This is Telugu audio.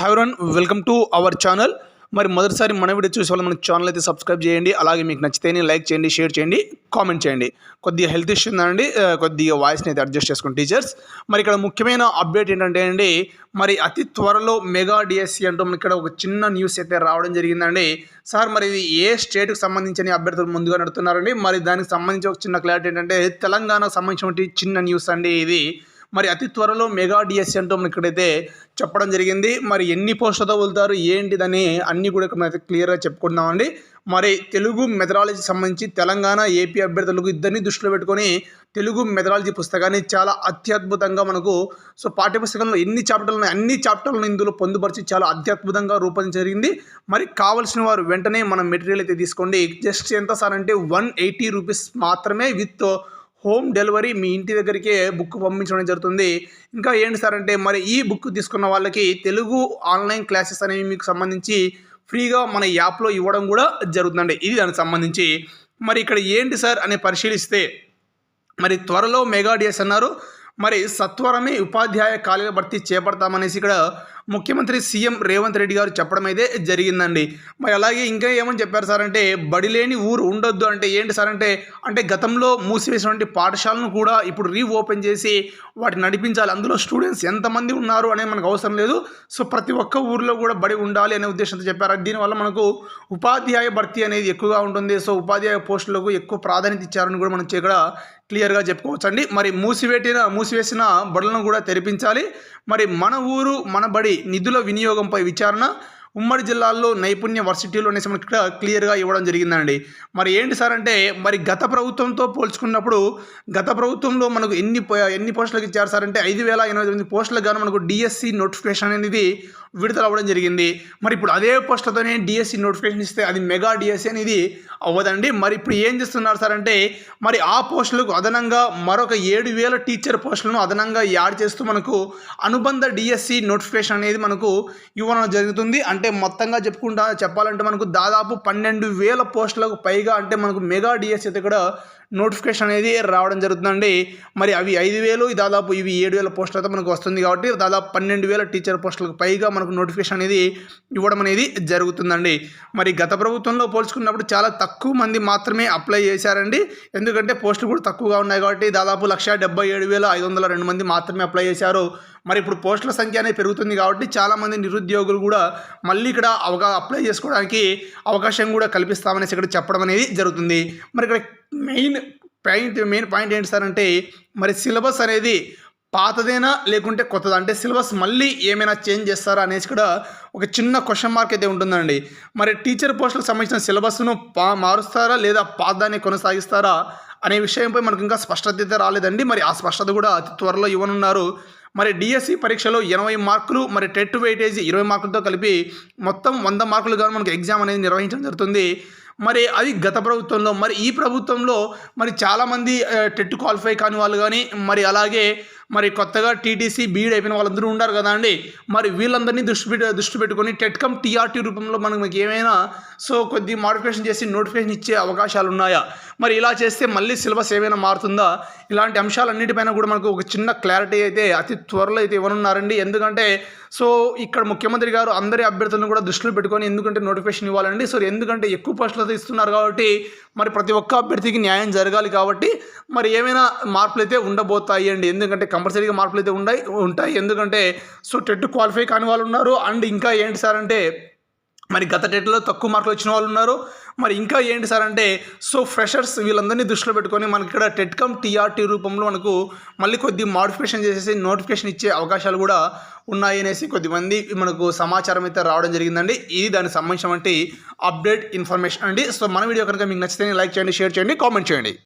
Hi everyone welcome to our channel మరి మొదటిసారి మన వీడియో చూసే వాళ్ళు మన ఛానల్ అయితే సబ్స్క్రైబ్ చేయండి. అలాగే మీకు నచ్చితేనే లైక్ చేయండి షేర్ చేయండి కామెంట్ చేయండి. కొద్దిగా హెల్త్ ఇష్యూ ఉందండి. కొద్దిగా వాయిస్ని అయితే అడ్జస్ట్ చేసుకోండి టీచర్స్ మరి ఇక్కడ ముఖ్యమైన అప్డేట్ ఏంటంటే అండి మరి అతి త్వరలో మెగా డిఎస్సి అంటూ మనకి ఇక్కడ ఒక చిన్న న్యూస్ అయితే రావడం జరిగిందండి. సార్ మరి ఇది ఏ స్టేట్కి సంబంధించిన అభ్యర్థులు ముందుగా నడుతున్నారండి మరి దానికి సంబంధించి ఒక చిన్న క్లారిటీ ఏంటంటే తెలంగాణకు సంబంధించిన చిన్న న్యూస్ అండి ఇది. మరి అతి త్వరలో మెగా డిఎస్సి అంటూ మనకి ఇక్కడైతే చెప్పడం జరిగింది. మరి ఎన్ని పోస్టులతో వెళ్తారు ఏంటిదని అన్నీ కూడా ఇక్కడ అయితే క్లియర్గా చెప్పుకుందామండి. మరి తెలుగు మెథడాలజీ సంబంధించి తెలంగాణ ఏపీ అభ్యర్థులకు ఇద్దరిని దృష్టిలో పెట్టుకొని తెలుగు మెథడాలజీ పుస్తకాన్ని చాలా అత్యద్భుతంగా మనకు సో పాఠ్యపుస్తకంలో ఎన్ని చాప్టర్లు ఉన్నాయి అన్ని చాప్టర్లను ఇందులో పొందుపరిచి చాలా అత్యద్భుతంగా రూపొందించ జరిగింది. మరి కావాల్సిన వారు వెంటనే మన మెటీరియల్ అయితే తీసుకోండి. జస్ట్ ఎంత సార్ అంటే వన్ ఎయిటీ రూపీస్ మాత్రమే విత్ హోమ్ డెలివరీ మీ ఇంటి దగ్గరికే బుక్ పంపించడం జరుగుతుంది. ఇంకా ఏంటి సార్ అంటే మరి ఈ బుక్ తీసుకున్న వాళ్ళకి తెలుగు ఆన్లైన్ క్లాసెస్ అనేవి మీకు సంబంధించి ఫ్రీగా మన యాప్లో ఇవ్వడం కూడా జరుగుతుందండి. ఇది దానికి సంబంధించి. మరి ఇక్కడ ఏంటి సార్ అని పరిశీలిస్తే మరి త్వరలో మెగా డిఎస్ అన్నారు. మరి సత్వరమే ఉపాధ్యాయ ఖాళీల భర్తీ చేపడతామనేసి ఇక్కడ ముఖ్యమంత్రి సీఎం రేవంత్ రెడ్డి గారు చెప్పడం అయితే జరిగిందండి. మరి అలాగే ఇంకా ఏమని చెప్పారు సార్ అంటే బడి లేని ఊరు ఉండొద్దు అంటే ఏంటి సార్ అంటే అంటే గతంలో మూసివేసినటువంటి పాఠశాలను కూడా ఇప్పుడు రీఓపెన్ చేసి వాటిని నడిపించాలి. అందులో స్టూడెంట్స్ ఎంతమంది ఉన్నారు అనేది మనకు అవసరం లేదు. సో ప్రతి ఒక్క ఊర్లో కూడా బడి ఉండాలి అనే ఉద్దేశంతో చెప్పారు. దీనివల్ల మనకు ఉపాధ్యాయ భర్తీ అనేది ఎక్కువగా ఉంటుంది. సో ఉపాధ్యాయ పోస్టులకు ఎక్కువ ప్రాధాన్యత ఇచ్చారని కూడా మనం ఇక్కడ క్లియర్గా చెప్పుకోవచ్చండి. మరి మూసివేటిన మూసివేసిన బడులను కూడా తెరిపించాలి. మరి మన ఊరు మన బడి నిధుల వినియోగంపై విచారణ. ఉమ్మడి జిల్లాల్లో నైపుణ్య వర్సిటీలు అనేసి మనకి ఇక్కడ క్లియర్గా ఇవ్వడం జరిగిందండి. మరి ఏంటి సార్ అంటే మరి గత ప్రభుత్వంతో పోల్చుకున్నప్పుడు గత ప్రభుత్వంలో మనకు ఎన్ని ఎన్ని పోస్టులకు ఇచ్చారు సార్ అంటే ఐదు వేల ఎనభై తొమ్మిది పోస్టులకు గాను మనకు డిఎస్సి నోటిఫికేషన్ అనేది విడుదల అవ్వడం జరిగింది. మరి ఇప్పుడు అదే పోస్టులతోనే డిఎస్సి నోటిఫికేషన్ ఇస్తే అది మెగా డిఎస్సి అనేది అవ్వదండి. మరి ఇప్పుడు ఏం చేస్తున్నారు సార్ అంటే మరి ఆ పోస్టులకు అదనంగా మరొక ఏడు వేల టీచర్ పోస్టులను అదనంగా యాడ్ చేస్తూ మనకు అనుబంధ డిఎస్సి నోటిఫికేషన్ అనేది మనకు ఇవ్వడం జరుగుతుంది. అంటే మొత్తంగా చెప్పుకుంటా చెప్పాలంటే మనకు దాదాపు పన్నెండు వేల పోస్టులకు పైగా అంటే మనకు మెగా డిఎస్సి అయితే కూడా నోటిఫికేషన్ అనేది రావడం జరుగుతుందండి. మరి అవి ఐదు వేలు దాదాపు ఇవి ఏడు వేల పోస్టులతో మనకు వస్తుంది కాబట్టి దాదాపు పన్నెండు వేల టీచర్ పోస్టులకు పైగా మనకు నోటిఫికేషన్ అనేది ఇవ్వడం అనేది జరుగుతుందండి. మరి గత ప్రభుత్వంలో పోల్చుకున్నప్పుడు చాలా తక్కువ మంది మాత్రమే అప్లై చేశారండి. ఎందుకంటే పోస్టులు కూడా తక్కువగా ఉన్నాయి కాబట్టి దాదాపు లక్ష డెబ్బై ఏడు వేల ఐదు వందల రెండు మంది మాత్రమే అప్లై చేశారు. మరి ఇప్పుడు పోస్టుల సంఖ్య అనేది పెరుగుతుంది కాబట్టి చాలామంది నిరుద్యోగులు కూడా మళ్ళీ ఇక్కడ అవగా అప్లై చేసుకోవడానికి అవకాశం కూడా కల్పిస్తామనేసి ఇక్కడ చెప్పడం అనేది జరుగుతుంది. మరి ఇక్కడ మెయిన్ పాయింట్ మెయిన్ పాయింట్ ఏంటి సార్ అంటే మరి సిలబస్ అనేది పాతదేనా లేకుంటే కొత్తదా? అంటే సిలబస్ మళ్ళీ ఏమైనా చేంజ్ చేస్తారా అనేసి కూడా ఒక చిన్న క్వశ్చన్ మార్క్ అయితే ఉంటుందండి. మరి టీచర్ పోస్టులకు సంబంధించిన సిలబస్ను పా మారుస్తారా లేదా పాతదాన్ని కొనసాగిస్తారా అనే విషయంపై మనకు ఇంకా స్పష్టత అయితే రాలేదండి. మరి ఆ స్పష్టత కూడా అతి త్వరలో ఇవ్వనున్నారు. మరి డిఎస్సి పరీక్షలో ఎనభై మార్కులు మరి టెట్ వెయిటేజ్ ఇరవై మార్కులతో కలిపి మొత్తం వంద మార్కులు కానీ మనకు ఎగ్జామ్ అనేది నిర్వహించడం జరుగుతుంది. మరి అది గత ప్రభుత్వంలో మరి ఈ ప్రభుత్వంలో మరి చాలామంది టెట్ క్వాలిఫై కాని వాళ్ళు కానీ మరి అలాగే మరి కొత్తగా టీటీసీ బీఈడ్ అయిపోయిన వాళ్ళందరూ ఉన్నారు కదా అండి. మరి వీళ్ళందరినీ దృష్టి పెట్టి దృష్టి పెట్టుకొని టెట్కమ్ టీఆర్టీ రూపంలో మనకు మీకు ఏమైనా సో కొద్ది మోడిఫికేషన్ చేసి నోటిఫికేషన్ ఇచ్చే అవకాశాలు ఉన్నాయా? మరి ఇలా చేస్తే మళ్ళీ సిలబస్ ఏమైనా మారుతుందా? ఇలాంటి అంశాలన్నిటిపైన కూడా మనకు ఒక చిన్న క్లారిటీ అయితే అతి త్వరలో అయితే ఇవ్వనున్నారండి. ఎందుకంటే సో ఇక్కడ ముఖ్యమంత్రి గారు అందరి అభ్యర్థులను కూడా దృష్టిలో పెట్టుకొని ఎందుకంటే నోటిఫికేషన్ ఇవ్వాలండి. సో ఎందుకంటే ఎక్కువ పోస్టులతో ఇస్తున్నారు కాబట్టి మరి ప్రతి ఒక్క అభ్యర్థికి న్యాయం జరగాలి కాబట్టి మరి ఏమైనా మార్పులు అయితే ఉండబోతాయి అండి. ఎందుకంటే కంపల్సరీగా మార్పులు అయితే ఉన్నాయి ఉంటాయి. ఎందుకంటే సో టెట్ క్వాలిఫై కాని వాళ్ళు ఉన్నారు. అండ్ ఇంకా ఏంటి సార్ అంటే మరి గత డేట్లో తక్కువ మార్కులు వచ్చిన వాళ్ళు ఉన్నారు. మరి ఇంకా ఏంటి సార్ అంటే సో ఫ్రెషర్స్ వీళ్ళందరినీ దృష్టిలో పెట్టుకొని మనకి ఇక్కడ టెట్కమ్ టీఆర్టీ రూపంలో మనకు మళ్ళీ కొద్ది మాడిఫికేషన్ చేసేసి నోటిఫికేషన్ ఇచ్చే అవకాశాలు కూడా ఉన్నాయి అనేసి కొద్దిమంది మనకు సమాచారం అయితే రావడం జరిగిందండి. ఇది దానికి సంబంధించినటువంటి అప్డేట్ ఇన్ఫర్మేషన్ అండి. సో మన వీడియో కనుక మీకు నచ్చితే లైక్ చేయండి షేర్ చేయండి కామెంట్ చేయండి.